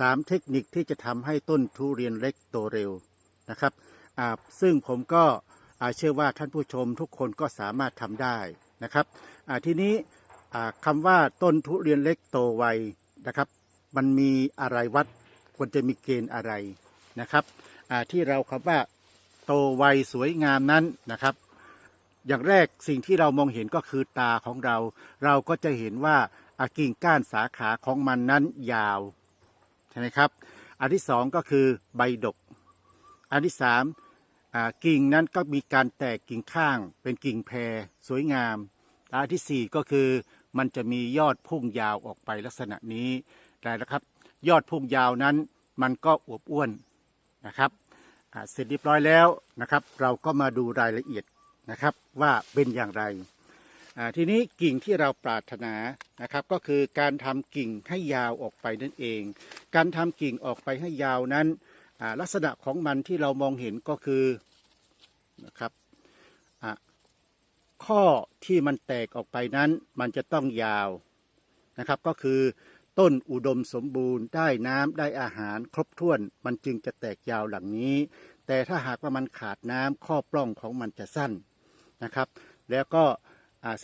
สามเทคนิคที่จะทำให้ต้นทุเรียนเล็กโตเร็วนะครับซึ่งผมก็เชื่อว่าท่านผู้ชมทุกคนก็สามารถทำได้นะครับทีนี้คำว่าต้นทุเรียนเล็กโตไวนะครับ มันมีอะไรวัดควรจะมีเกณฑ์อะไรนะครับที่เราคำว่าโตไวสวยงามนั้นนะครับ อย่างแรกสิ่งที่เรามองเห็นก็คือตาของเรา เราก็จะเห็นว่ากิ่งก้านสาขาของมันนั้นยาว ใช่ไหมครับ อันที่สองก็คือใบดก อันที่สามกิ่งนั้นก็มีการแตกกิ่งข้าง เป็นกิ่งแพรสวยงาม อันที่สี่ก็คือมันจะมียอดพุ่งยาวออกไปลักษณะนี้ได้แล้วครับ ยอดพุ่งยาวนั้นมันก็อวบอ้วนนะครับเสร็จเรียบร้อยแล้วนะครับ เราก็มาดูรายละเอียดนะครับว่าเป็นอย่างไรทีนี้กิ่งที่เราปรารถนา นะครับก็คือการทำกิ่งให้ยาวออกไปนั่นเอง การทำกิ่งออกไปให้ยาวนั้นลักษณะของมันที่เรามองเห็นก็คือนะครับอ่าข้อที่มันแตกออกไปนั้นมันจะต้องยาวนะครับ ก็คือต้นอุดมสมบูรณ์ได้น้ำได้อาหารครบถ้วน มันจึงจะแตกยาวหลังนี้ แต่ถ้าหากว่ามันขาดน้ำข้อปล้องของมันจะสั้นนะครับ แล้วก็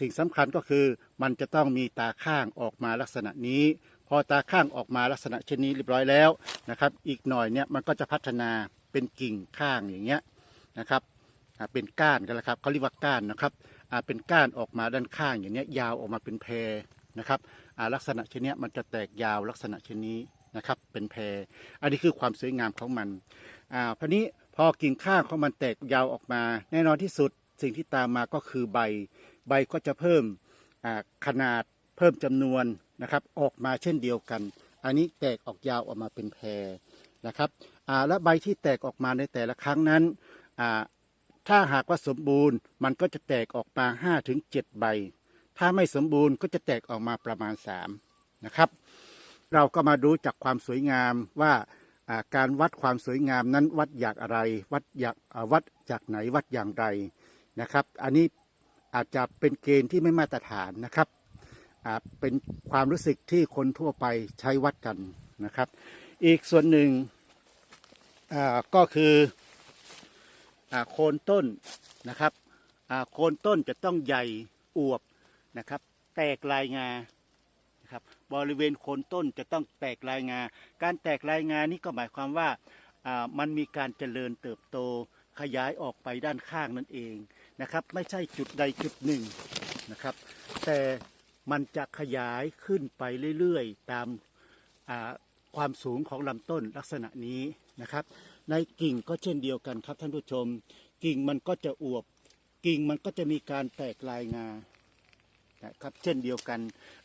สิ่งสำคัญก็คือมันจะต้องมีตาข้างออกมาลักษณะนี้ พอตาข้างออกมาลักษณะเช่นนี้เรียบร้อยแล้วนะครับ อีกหน่อยเนี่ยมันก็จะพัฒนาเป็นกิ่งข้างอย่างเงี้ยนะครับเป็นก้านกันแล้วครับเขาเรียกว่าก้านนะครับเป็นก้านออกมาด้านข้างอย่างเนี้ยยาวออกมาเป็นแพรนะครับลักษณะเช่นนี้มันจะแตกยาวลักษณะเช่นนี้นะครับเป็นแพรอันนี้คือความสวยงามของมันอ่าพอนี้พอกิ่งข้างของมันแตกยาวออกมา แน่นอนที่สุดสิ่งที่ตามมาก็คือใบ ใบก็จะเพิ่มขนาดเพิ่มจำนวนนะครับ ออกมาเช่นเดียวกัน อันนี้แตกออกยาวออกมาเป็นแพรนะครับและใบที่แตกออกมาในแต่ละครั้งนั้น ถ้าหากว่าสมบูรณ์มันก็จะแตกออกมา5ถึง7ใบ ถ้าไม่สมบูรณ์ก็จะแตกออกมาประมาณ 3 นะครับ เราก็มาดูจากความสวยงามว่าการวัดความสวยงามนั้นวัดจากอะไร วัดจากวัดจากไหนวัดอย่างไรนะครับ อันนี้ อาจจะเป็นเกณฑ์ที่ไม่มาตรฐานนะครับเป็นความรู้สึกที่คนทั่วไปใช้วัดกันนะครับ อีกส่วนหนึ่งก็คืออโคนต้นนะครับโคนต้นจะต้องใหญ่อวบนะครับ แตกลายงานะครับบริเวณโคนต้นจะต้องแตกลายงา การแตกลายงานี่ก็หมายความว่ามันมีการเจริญเติบโต ขยายออกไปด้านข้างนั่นเองนะครับ ไม่ใช่จุดใดจุดหนึ่งนะครับ แต่มันจะขยายขึ้นไปเรื่อยๆ ตามความสูงของลำต้นลักษณะนี้นะครับ ในกิ่งก็เช่นเดียวกันครับท่านผู้ชม กิ่งมันก็จะอวบ กิ่งมันก็จะมีการแตกลายงานะครับเช่นเดียวกัน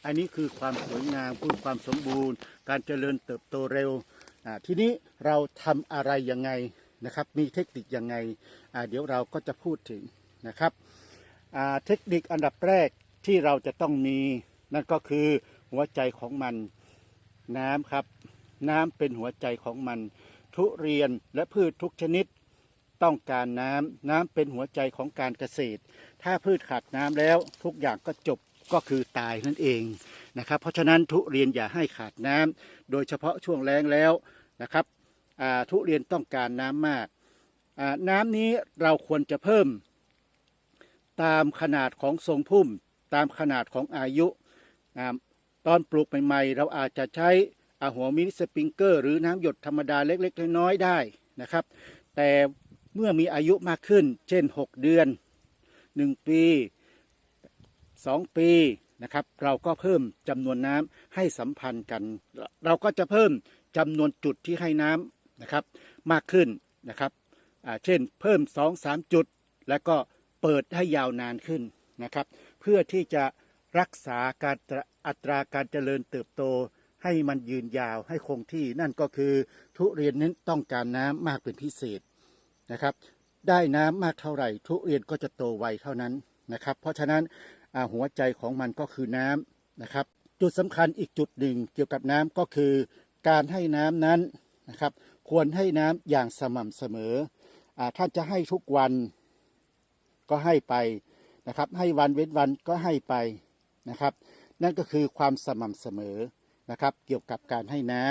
อันนี้คือความสวยงามคือความสมบูรณ์ การเจริญเติบโตเร็วทีนี้เราทำอะไรยังไง นะครับ มีเทคนิคยังไงเดี๋ยวเราก็จะพูดถึงนะครับเทคนิคอันดับแรกที่เราจะต้องมี นั่นก็คือหัวใจของมันน้ำครับ น้ำเป็นหัวใจของมัน ทุเรียนและพืชทุกชนิดต้องการน้ำน้ำเป็นหัวใจของการเกษตร ถ้าพืชขาดน้ำแล้วทุกอย่างก็จบก็คือตายนั่นเองนะครับ เพราะฉะนั้นทุเรียนอย่าให้ขาดน้ำโดยเฉพาะช่วงแล้งแล้วนะครับ ทุเรียนต้องการน้ำมาก น้ำนี้เราควรจะเพิ่ม ตามขนาดของทรงพุ่ม ตามขนาดของอายุตอนปลูกใหม่ๆ เราอาจจะใช้อหัวมินิสปริงเกอร์ หรือน้ำหยดธรรมดาเล็กๆ น้อยๆได้นะครับ แต่เมื่อมีอายุมากขึ้น เช่น 6 เดือน 1 ปี 2 ปีนะครับ เราก็เพิ่มจำนวนน้ำให้สัมพันธ์กัน เราก็จะเพิ่มจำนวนจุดที่ให้น้ำ นะครับมากขึ้นนะครับเช่นเพิ่ม 2-3 จุด แล้วก็เปิดให้ยาวนานขึ้นนะครับ เพื่อที่จะรักษาการอัตราการเจริญเติบโต ให้มันยืนยาวให้คงที่นั่นก็คือทุเรียนนั้นต้องการน้ำมากเป็นพิเศษนะครับ ได้น้ำมากเท่าไหร่ ทุเรียนก็จะโตไวเท่านั้นนะครับ เพราะฉะนั้นหัวใจของมันก็คือน้ำนะครับ จุดสำคัญอีกจุดหนึ่งเกี่ยวกับน้ำก็คือการให้น้ำนั้นนะครับ ควรให้น้ำอย่างสม่ำเสมออาถ้าจะให้ทุกวันก็ให้ไปนะครับ ให้วันเว้นวันก็ให้ไปนะครับ นั่นก็คือความสม่ำเสมอนะครับ เกี่ยวกับการให้น้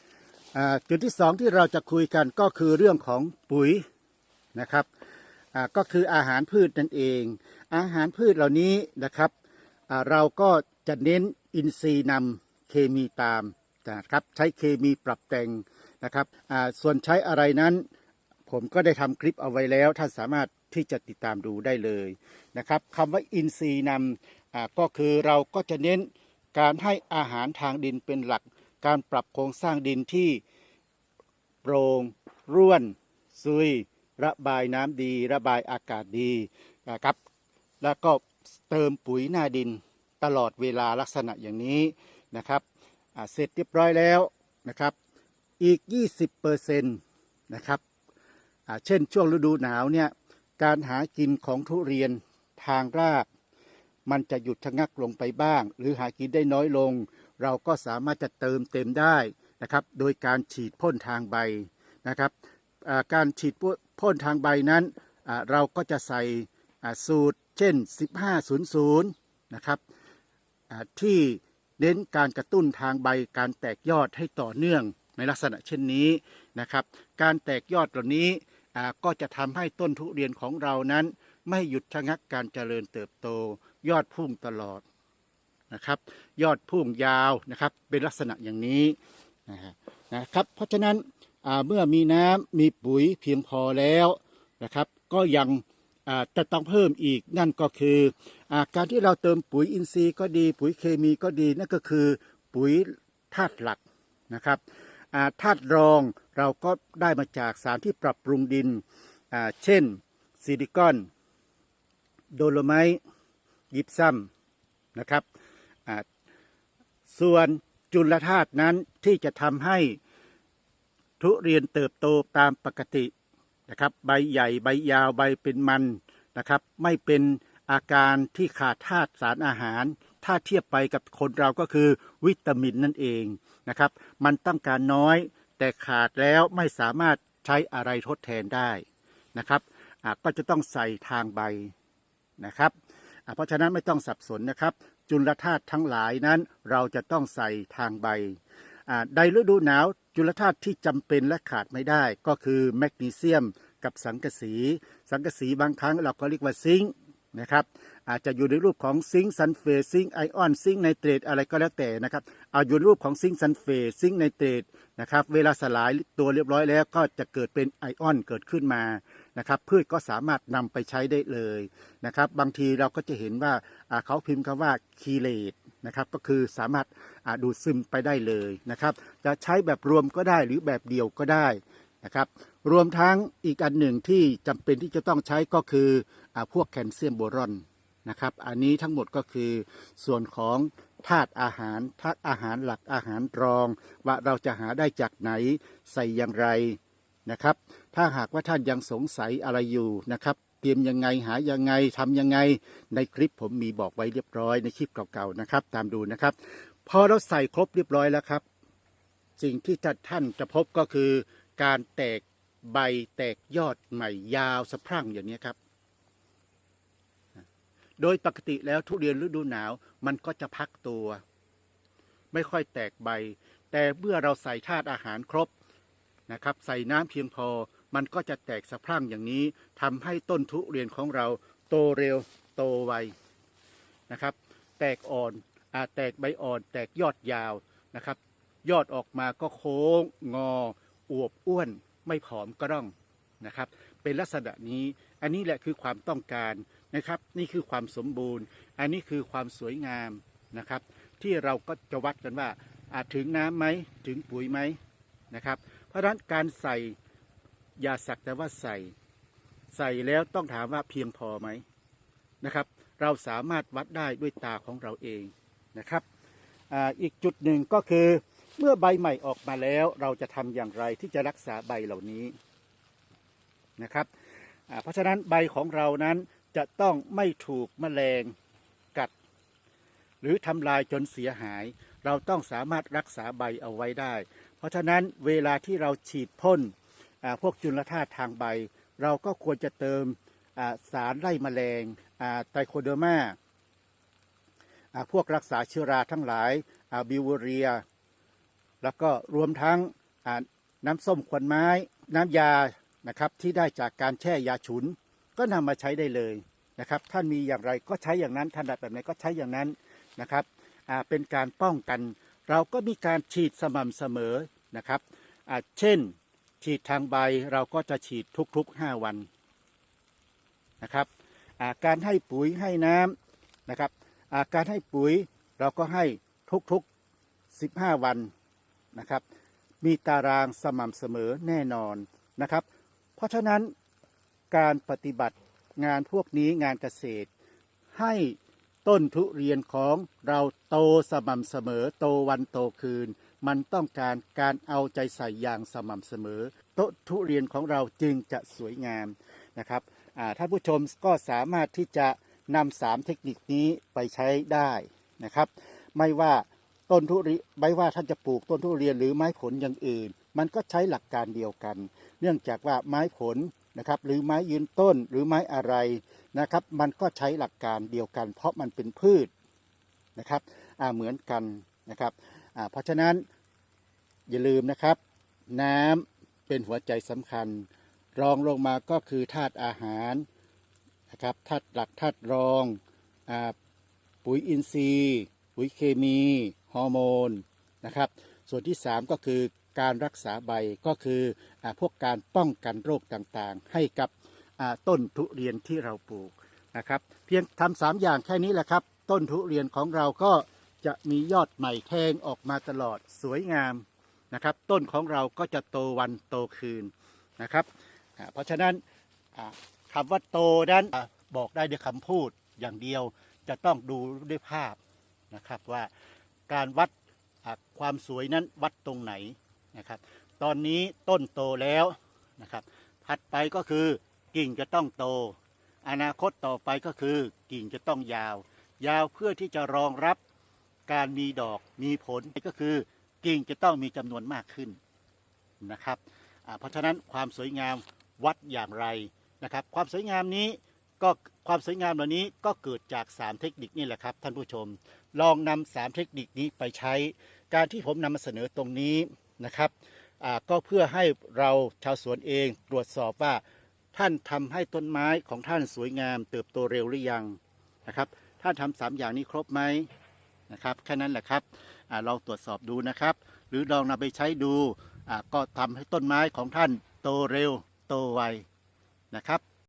ำจุดที่สองที่เราจะคุยกันก็คือเรื่องของปุ๋ยนะครับก็คืออาหารพืชนั่นเอง อาหารพืชเหล่านี้นะครับเราก็จะเน้นอินทรีย์นำเคมีตามนะครับใช้เคมีปรับแต่ง นะครับส่วนใช้อะไรนั้น ผมก็ได้ทำคลิปเอาไว้แล้ว ท่านสามารถที่จะติดตามดูได้เลยนะครับคำว่าอินทรีย์นำก็คือเราก็จะเน้นการให้อาหารทางดินเป็นหลัก การปรับโครงสร้างดินที่โปร่งร่วนซุย ระบายน้ำดี ระบายอากาศดีนะครับ แล้วก็เติมปุ๋ยหน้าดินตลอดเวลาลักษณะอย่างนี้นะครับเสร็จเรียบร้อยแล้วนะครับ อีก 20%นะครับเช่นช่วงฤดูหนาวเนี่ยการหากินของทุเรียนทางราก มันจะหยุดชะงักลงไปบ้าง หรือหากินได้น้อยลง เราก็สามารถจะเติมเต็มได้นะครับ โดยการฉีดพ่นทางใบนะครับการฉีดพ่นทางใบนั้น เราก็จะใส่สูตรเช่น 1500 นะครับที่เน้นการกระตุ้นทางใบการแตกยอดให้ต่อเนื่อง ในลักษณะเช่นนี้นะครับ การแตกยอดเหล่านี้ก็จะทำให้ต้นทุเรียนของเรานั้น ไม่หยุดชะงักการเจริญเติบโต ยอดพุ่งตลอดนะครับ ยอดพุ่งยาวนะครับ เป็นลักษณะอย่างนี้นะครับ เพราะฉะนั้นเมื่อมีน้ำมีปุ๋ยเพียงพอแล้วนะครับ ก็ยังอ่าจะต้องเพิ่มอีกนั่นก็คืออการที่เราเติมปุ๋ยอินทรีย์ก็ดี ปุ๋ยเคมีก็ดีนั่นก็คือปุ๋ยธาตุหลักนะครับ ธาตุรองเราก็ได้มาจากสารที่ปรับปรุงดิน เช่นซิลิคอน โดโลไมต์ยิปซัมนะครับส่วนจุลธาตุนั้นที่จะทำให้ทุเรียนเติบโตตามปกตินะครับ ใบใหญ่ใบยาวใบเป็นมันนะครับ ไม่เป็นอาการที่ขาดธาตุสารอาหาร ถ้าเทียบไปกับคนเราก็คือวิตามินนั่นเองนะครับ มันต้องการน้อยแต่ขาดแล้วไม่สามารถใช้อะไรทดแทนได้นะครับอาก็จะต้องใส่ทางใบนะครับเพราะฉะนั้นไม่ต้องสับสนนะครับ จุลธาตุทั้งหลายนั้นเราจะต้องใส่ทางใบในฤดูหนาวจุลธาตุที่จำเป็นและขาดไม่ได้ ก็คือแมกนีเซียมกับสังกะสี สังกะสีบางครั้งเราก็เรียกว่าซิงค์ นะครับ อาจจะอยู่ในรูปของซิงค์ซัลเฟตซิงค์ไอออนซิงค์ไนเตรตอะไรก็แล้วแต่นะครับเอาอยู่ในรูปของซิงค์ซัลเฟตซิงค์ไนเตรตนะครับเวลาสลายตัวเรียบร้อยแล้วก็จะเกิดเป็นไอออนเกิดขึ้นมานะครับพืชก็สามารถนำไปใช้ได้เลยนะครับบางทีเราก็จะเห็นว่าเขาพิมพ์คำว่าคีเลตนะครับก็คือสามารถดูดซึมไปได้เลยนะครับจะใช้แบบรวมก็ได้หรือแบบเดียวก็ได้นะครับ รวมทั้งอีกอันหนึ่งที่จำเป็นที่จะต้องใช้ก็คืออพวกแคลเซียมโบรอนนะครับ อันนี้ทั้งหมดก็คือส่วนของธาตุอาหารธาตุอาหารหลักอาหารรอง ว่าเราจะหาได้จากไหนใส่อย่างไรนะครับ ถ้าหากว่าท่านยังสงสัยอะไรอยู่นะครับเตรียมยังไงหายังไงทำยังไง ในคลิปผมมีบอกไว้เรียบร้อยในคลิปเก่าๆนะครับ ตามดูนะครับ พอเราใส่ครบเรียบร้อยแล้วครับ สิ่งที่ท่านจะพบก็คือการแตก ใบแตกยอดใหม่ยาวสะพรั่งอย่างนี้ครับ โดยปกติแล้วทุเรียนฤดูหนาวมันก็จะพักตัว ไม่ค่อยแตกใบ แต่เมื่อเราใส่ธาตุอาหารครบนะครับ ใส่น้ำเพียงพอมันก็จะแตกสะพรั่งอย่างนี้ทำให้ต้นทุเรียนของเราโตเร็วโตไวนะครับ แตกอ่อนอาแตกใบอ่อน แตกยอดยาวนะครับ ยอดออกมาก็โค้งงออวบอ้วน ไม่ผอมกระร่องนะครับ เป็นลักษณะนี้ อันนี้แหละคือความต้องการนะครับ นี่คือความสมบูรณ์ อันนี้คือความสวยงามนะครับ ที่เราก็จะวัดกันว่าอาจถึงน้ำไหมถึงปุ๋ยไหมนะครับ เพราะฉะนั้นการใส่ยาสักแต่ว่าใส่ ใส่แล้วต้องถามว่าเพียงพอไหมนะครับ เราสามารถวัดได้ด้วยตาของเราเองนะครับออีกจุดหนึ่งก็คือ เมื่อใบใหม่ออกมาแล้วเราจะทำอย่างไรที่จะรักษาใบเหล่านี้นะครับเพราะฉะนั้นใบของเรานั้นจะต้องไม่ถูกแมลงกัด หรือทำลายจนเสียหาย เราต้องสามารถรักษาใบเอาไว้ได้ เพราะฉะนั้นเวลาที่เราฉีดพ่นพวกจุลธาตุทางใบ เราก็ควรจะเติมสารไล่แมลงไตรโคเดอร์มาอ่พวกรักษาเชื้อราทั้งหลายบิวเรีย แล้วก็รวมทั้งน้ำส้มขวดไม้น้ำยานะครับที่ได้จากการแช่ยาฉุน ก็นำมาใช้ได้เลยนะครับ ท่านมีอย่างไรก็ใช้อย่างนั้นท่านดัดแบบไหนก็ใช้อย่างนั้นนะครับเป็นการป้องกัน เราก็มีการฉีดสม่ำเสมอนะครับเช่น ฉีดทางใบเราก็จะฉีดทุกๆ 5 วันนะครับาการให้ปุ๋ยให้น้ำนะครับาการให้ปุ๋ยเราก็ให้ทุกๆ 15 วัน นะครับ มีตารางสม่ำเสมอแน่นอนนะครับ เพราะฉะนั้นการปฏิบัติงานพวกนี้งานเกษตร ให้ต้นทุเรียนของเราโตสม่ำเสมอ โตวันโตคืน มันต้องการการเอาใจใส่อย่างสม่ำเสมอต้นทุเรียนของเราจึงจะสวยงามนะครับท่านผู้ชมก็สามารถที่จะนำสามเทคนิคนี้ไปใช้ได้นะครับ ไม่ว่า ต้นทุเรียนไม่ว่าท่านจะปลูกต้นทุเรียนหรือไม้ผลอย่างอื่น มันก็ใช้หลักการเดียวกัน เนื่องจากว่าไม้ผลนะครับหรือไม้ยืนต้นหรือไม้อะไรนะครับ มันก็ใช้หลักการเดียวกัน เพราะมันเป็นพืชนะครับเหมือนกันนะครับเพราะฉะนั้นอย่าลืมนะครับ น้ำเป็นหัวใจสำคัญ รองลงมาก็คือธาตุอาหารนะครับธาตุหลักธาตุรองอปุ๋ยอินทรีย์ ปุ๋ยเคมี ฮอร์โมนนะครับ ส่วนที่ 3 ก็คือการรักษาใบก็คืออพวกการป้องกันโรคต่างๆ ให้กับต้นทุเรียนที่เราปลูกนะครับ เพียงทำสามอย่างแค่นี้แหละครับ ต้นทุเรียนของเราก็จะมียอดใหม่แทงออกมาตลอดสวยงามนะครับ ต้นของเราก็จะโตวันโตคืนนะครับ เพราะฉะนั้นคำว่าโตนั้นบอกได้ด้วยคำพูดอย่างเดียวจะต้องดูด้วยภาพนะครับว่า การวัดความสวยนั้นวัดตรงไหนนะครับ ตอนนี้ต้นโตแล้วนะครับ ถัดไปก็คือกิ่งจะต้องโต อนาคตต่อไปก็คือกิ่งจะต้องยาว ยาวเพื่อที่จะรองรับการมีดอกมีผลก็คือกิ่งจะต้องมีจำนวนมากขึ้นนะครับ เพราะฉะนั้นความสวยงามวัดอย่างไรนะครับ ความสวยงามนี้ ก็ความสวยงามเหล่านี้ก็เกิดจาก 3 เทคนิคนี่แหละครับท่านผู้ชม ลองนำสามเทคนิคนี้ไปใช้ การที่ผมนำมาเสนอตรงนี้นะครับก็เพื่อให้เราชาวสวนเองตรวจสอบว่าท่านทำให้ต้นไม้ของท่านสวยงาม เติบโตเร็วหรือยังนะครับท่านทำสามอย่างนี้ครบไหมนะครับแค่นั้นแหละครับอาลองตรวจสอบดูนะครับ หรือลองนำไปใช้ดูก็ทำให้ต้นไม้ของท่านโตเร็วโตไวนะครับ